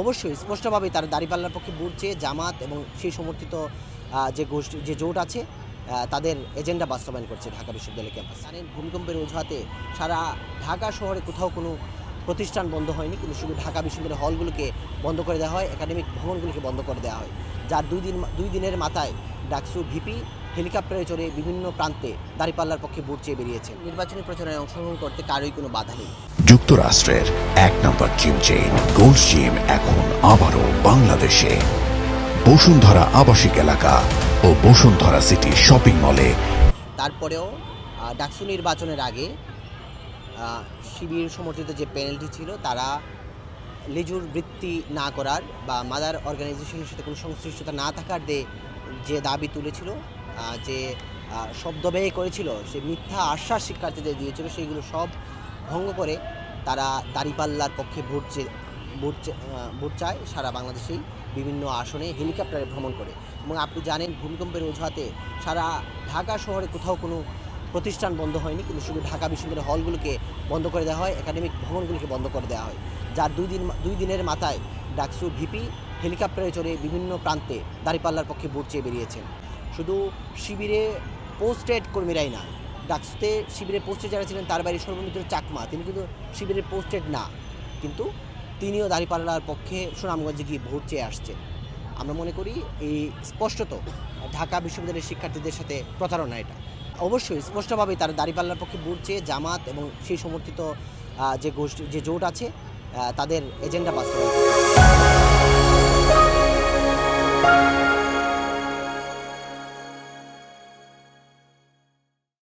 অবশ্যই স্পষ্টভাবেই তারা দাঁড়িপাল্লার পক্ষে চেয়ে জামাত এবং সেই সমর্থিত যে গোষ্ঠী, যে জোট আছে তাদের এজেন্ডা বাস্তবায়ন করছে ঢাকা বিশ্ববিদ্যালয় ক্যাম্পাস। জানেন ভূমিকম্পের অজুহাতে সারা ঢাকা শহরে কোথাও কোনো প্রতিষ্ঠান বন্ধ হয়নি, কিন্তু শুধু ঢাকা বিশ্ববিদ্যালয় হলগুলোকে বন্ধ করে দেওয়া হয়, একাডেমিক ভবনগুলোকে বন্ধ করে দেওয়া হয়। যার দুই দিন, দুই দিনের মাথায় ডাকসু ভিপি হেলিকপ্টারে চড়ে বিভিন্ন প্রান্তে দাঁড়িপাল্লার পক্ষে ভোট চেয়ে বেরিয়েছে নির্বাচনী প্রচারে অংশগ্রহণ করতে কারোই কোনো বাধা নেই। যুক্তরাষ্ট্রের এক নম্বর জিম চেইন গোল্ড জিম এখন আবারও বাংলাদেশে। বসুন্ধরা আবাসিক এলাকা ও বসুন্ধরা সিটি শপিং মলে তারপরেও ডাকসু নির্বাচনের আগে শিবির সমর্থিত যে প্যানেলটি ছিল তারা লেজুর বৃত্তি না করার বা মাদার অর্গানাইজেশনের সাথে কোনো সংশ্লিষ্টতা না থাকার দে যে দাবি তুলেছিল যে শব্দ ব্যয় করেছিল, সে মিথ্যা আশ্বাস শিক্ষার্থীদের দিয়েছিল, সেইগুলো সব ভঙ্গ করে তারা দাঁড়িপাল্লার পক্ষে ভোট ভোট ভোট চায়, সারা বাংলাদেশেই বিভিন্ন আসনে হেলিকপ্টারে ভ্রমণ করে। এবং আপনি জানেন, ভূমিকম্পের অজুহাতে সারা ঢাকা শহরে কোথাও কোনো প্রতিষ্ঠান বন্ধ হয়নি, কিন্তু শুধু ঢাকা বিশ্ববিদ্যালয় হলগুলোকে বন্ধ করে দেওয়া হয়, একাডেমিক ভবনগুলোকে বন্ধ করে দেওয়া হয়, যার দুই দিন, দুই দিনের মাথায় ডাকসু ভিপি হেলিকপ্টারে চড়ে বিভিন্ন প্রান্তে দাঁড়িপাল্লার পক্ষে ভোট চেয়ে বেরিয়েছেন। শুধু শিবিরে পোস্টেড কর্মীরাই না, ডাকসুতে শিবিরে পোস্টেড যারা ছিলেন তার বাড়ি সর্বমিত্র চাকমা, তিনি কিন্তু শিবিরে পোস্টেড না, কিন্তু তিনিও দাঁড়িপাল্লার পক্ষে সুনামগঞ্জে গিয়ে ভোট চেয়ে আসছেন আমরা মনে করি এই স্পষ্টত ঢাকা বিশ্ববিদ্যালয়ের শিক্ষার্থীদের সাথে প্রতারণা এটা অবশ্যই স্পষ্টভাবেই তারা দাঁড়িপাল্লার পক্ষে ভোট চেয়ে জামাত এবং সেই সমর্থিত যে গোষ্ঠী, যে জোট আছে তাদের এজেন্ডা বাস্তবায়ন।